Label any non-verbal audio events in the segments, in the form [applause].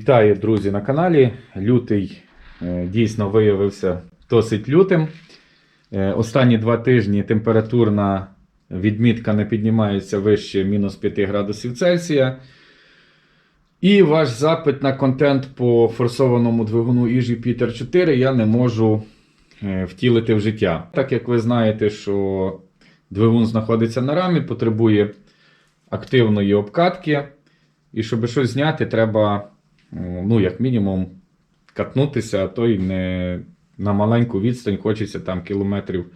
Вітаю, друзі, на каналі. Лютий е, дійсно виявився досить лютим. Е, Останні два тижні температурна відмітка не піднімається вище мінус 5 градусів Цельсія. І ваш запит на контент по форсованому двигуну Іж Jupiter 4 я не можу е, втілити в життя. Так як ви знаєте, що двигун знаходиться на рамі, потребує активної обкатки. І щоб щось зняти, треба, ну, як мінімум, катнутися, а то й не на маленьку відстань хочеться там кілометрів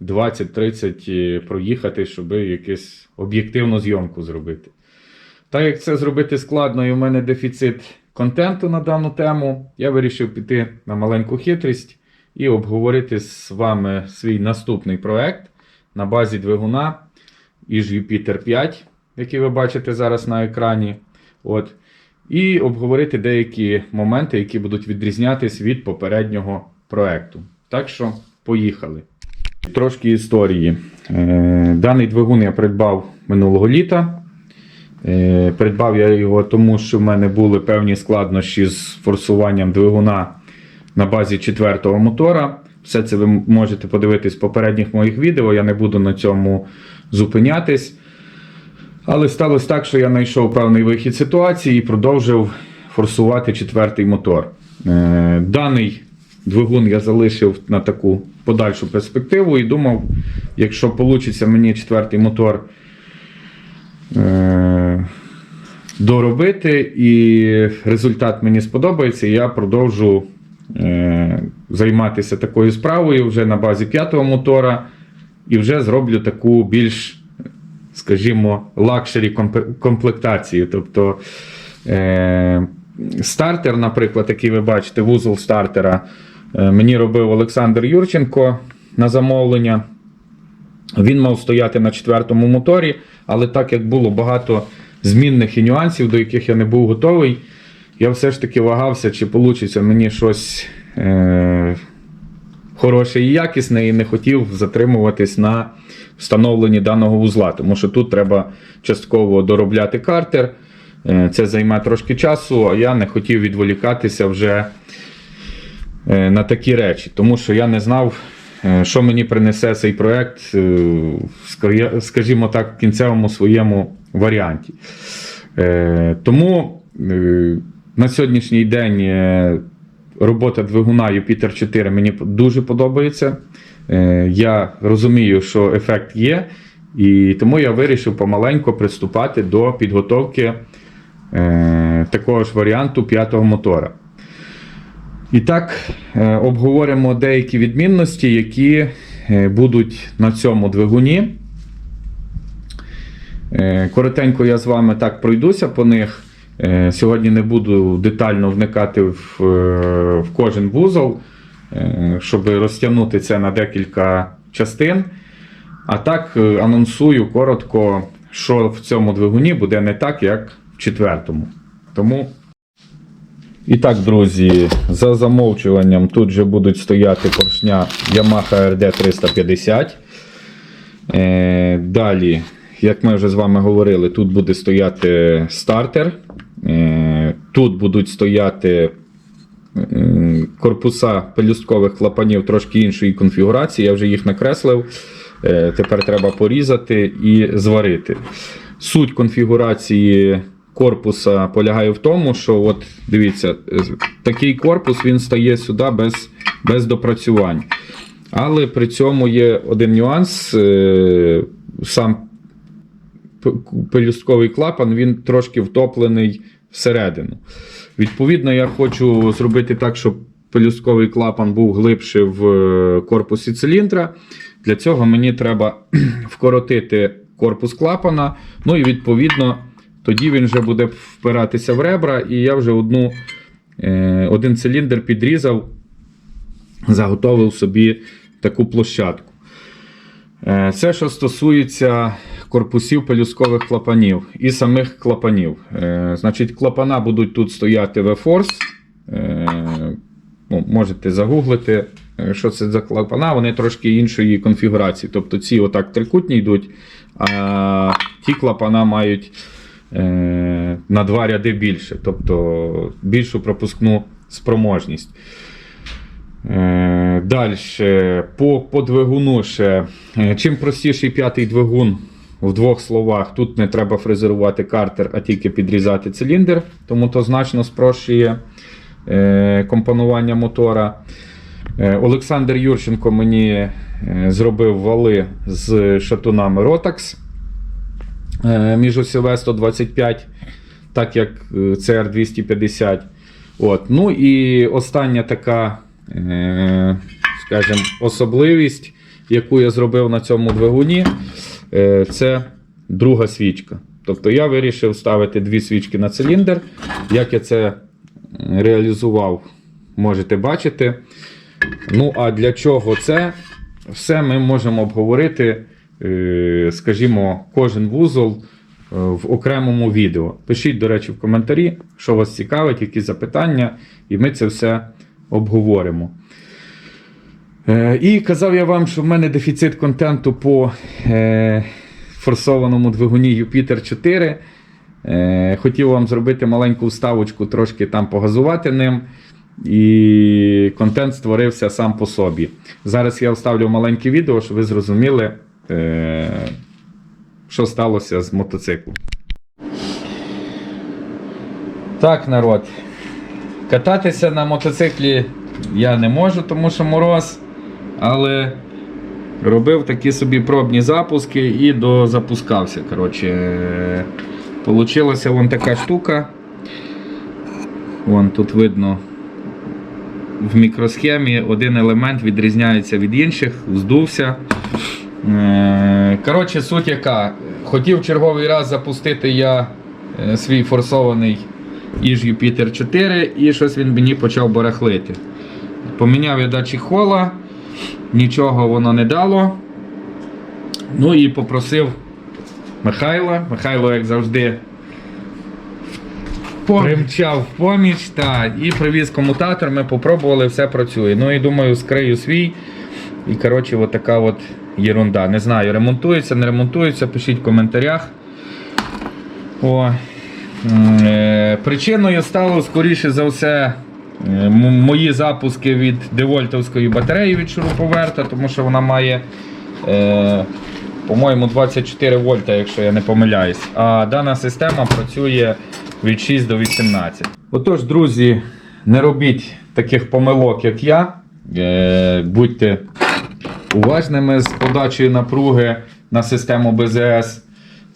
20-30 е, проїхати, щоб якусь об'єктивну зйомку зробити. Так як це зробити складно, і у мене дефіцит контенту на дану тему, я вирішив піти на маленьку хитрість і обговорити з вами свій наступний проект на базі двигуна Іж Jupiter 5, який ви бачите зараз на екрані. От. І обговорити деякі моменти, які будуть відрізнятись від попереднього проекту. Так що, поїхали. Трошки історії. Е, Даний двигун я придбав минулого літа. Е, Придбав я його тому, що в мене були певні складнощі з форсуванням двигуна на базі четвертого мотора. Все це ви можете подивитись в попередніх моїх відео. Я не буду на цьому зупинятись. Але сталося так, що я знайшов певний вихід ситуації і продовжив форсувати четвертий мотор. Е, Даний двигун я залишив на таку подальшу перспективу і думав, якщо вийде мені четвертий мотор е, доробити, і результат мені сподобається, я продовжу е, займатися такою справою вже на базі п'ятого мотора і вже зроблю таку більш скажімо, лакшері комп- комплектації. Тобто е, стартер, наприклад, який ви бачите, вузол стартера, е, мені робив Олександр Юрченко на замовлення. Він мав стояти на четвертому моторі, але так як було багато змінних і нюансів, до яких я не був готовий, я все ж таки вагався, чи вийде мені щось е, хороше і якісне, і не хотів затримуватись на встановленні даного вузла, тому що тут треба частково доробляти картер. Е, Це займе трошки часу, а я не хотів відволікатися вже е, на такі речі, тому що я не знав, е, що мені принесе цей проект, скажімо так, в кінцевому своєму варіанті. Тому на сьогоднішній день робота двигуна Jupiter 4 мені дуже подобається. Е, Я розумію, що ефект є, і тому я вирішив помаленьку приступати до підготовки е, такого ж варіанту п'ятого мотора. І так, е, обговоримо деякі відмінності, які будуть на цьому двигуні. Коротенько я з вами так пройдуся по них. Е, Сьогодні не буду детально вникати в, е, в кожен вузол, е, щоб розтягнути це на декілька частин. А так анонсую коротко, що в цьому двигуні буде не так, як в четвертому. Тому. І так, друзі, за замовчуванням тут же будуть стояти поршня Yamaha RD 350. Е, далі, як ми вже з вами говорили, тут буде стояти стартер. Е, тут будуть стояти е, корпуса пелюсткових клапанів трошки іншої конфігурації. Я вже їх накреслив. Е, тепер треба порізати і зварити. Суть конфігурації корпуса полягає в тому, що от дивіться, такий корпус він стає сюди без, без допрацювань. Але при цьому є один нюанс. Сам пелюстковий клапан він трошки втоплений всередину. Відповідно, я хочу зробити так, щоб пелюстковий клапан був глибше в е, корпусі циліндра. Для цього мені треба [clears throat] вкоротити корпус клапана. Ну і відповідно, тоді він вже буде впиратися в ребра, і я вже одну, е, один циліндр підрізав, заготовив собі таку площадку. Е, Це, що стосується корпусів пелюсткових клапанів і самих клапанів. Е, Значить, клапана будуть тут стояти V-Force. Е, ну, Можете загуглити, е, що це за клапана, вони трошки іншої конфігурації. Тобто ці отак трикутні йдуть, а ті клапана мають е, на два ряди більше, тобто більшу пропускну спроможність. Е, Далі, по, по двигуну ще. Е, Чим простіший п'ятий двигун в двох словах, тут не треба фрезерувати картер, а тільки підрізати циліндр, тому то значно спрощує е, компонування мотора. Е, Олександр Юрченко мені е, зробив вали з шатунами Rotax е, міжосьове 125, так як е, CR250. От. Ну і остання така, скажімо, особливість, яку я зробив на цьому двигуні, це друга свічка. Тобто я вирішив ставити дві свічки на циліндр. Як я це е, реалізував, можете бачити. Ну, а для чого це? Все ми можемо обговорити, е, скажімо, кожен вузол е, в окремому відео. Пишіть, до речі, в коментарі, що вас цікавить, які запитання, і ми це все обговоримо. Е, І казав я вам, що в мене дефіцит контенту по е, форсованому двигуні Jupiter 4. Е, Хотів вам зробити маленьку вставочку, трошки там погазувати ним. І контент створився сам по собі. Зараз я вставлю маленьке відео, щоб ви зрозуміли, що сталося з мотоциклом. Так, народ. Кататися на мотоциклі я не можу, тому що мороз. Але робив такі собі пробні запуски і дозапускався. Коротше, Получилася вон така штука. Вон тут видно в мікросхемі один елемент відрізняється від інших, здувся. Е, Коротше, суть яка. Хотів черговий раз запустити я е, свій форсований Іж Юпітер 4 і щось він мені почав барахлити. Поміняв я датчик хола, нічого воно не дало. Ну і попросив Михайла. Михайло, як завжди, примчав в поміч та, і привіз комутатор. Ми попробували, все працює. Ну і думаю, скрию свій. І коротше, от така от єрунда. Не знаю, ремонтується, не ремонтується, пишіть в коментарях. О. Е, Причиною стало, скоріше за все, мої запуски від девольтовської батареї від шуруповерта, тому що вона має, е, по-моєму, 24 вольта, якщо я не помиляюсь. А дана система працює від 6 до 18. Отож, друзі, не робіть таких помилок, як я. Е, Будьте уважними з подачею напруги на систему БЗС.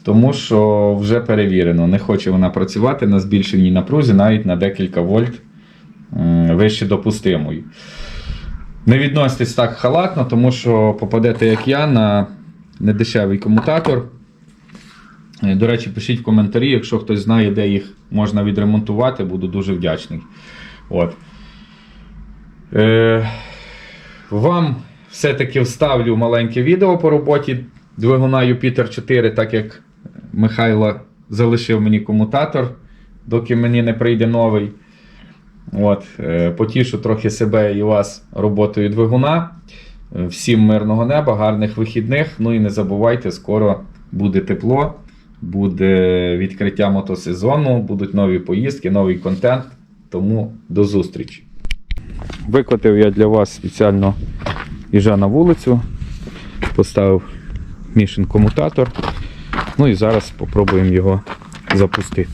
Тому що вже перевірено, не хоче вона працювати на збільшеній напрузі навіть на декілька вольт вище допустимої. Не відноситесь так халатно, тому що попадете, як я, на недешевий комутатор. Е, До речі, пишіть в коментарі, якщо хтось знає, де їх можна відремонтувати, буду дуже вдячний. От. Е, вам все-таки вставлю маленьке відео по роботі двигуна Jupiter 4, так як Михайло залишив мені комутатор, доки мені не прийде новий. От, е, потішу трохи себе і вас роботою двигуна. Е, Всім мирного неба, гарних вихідних. Ну і не забувайте, скоро буде тепло, буде відкриття мотосезону, будуть нові поїздки, новий контент. Тому до зустрічі. Викотив я для вас спеціально їжа на вулицю, поставив Мішин комутатор. Ну і зараз спробуємо його запустити.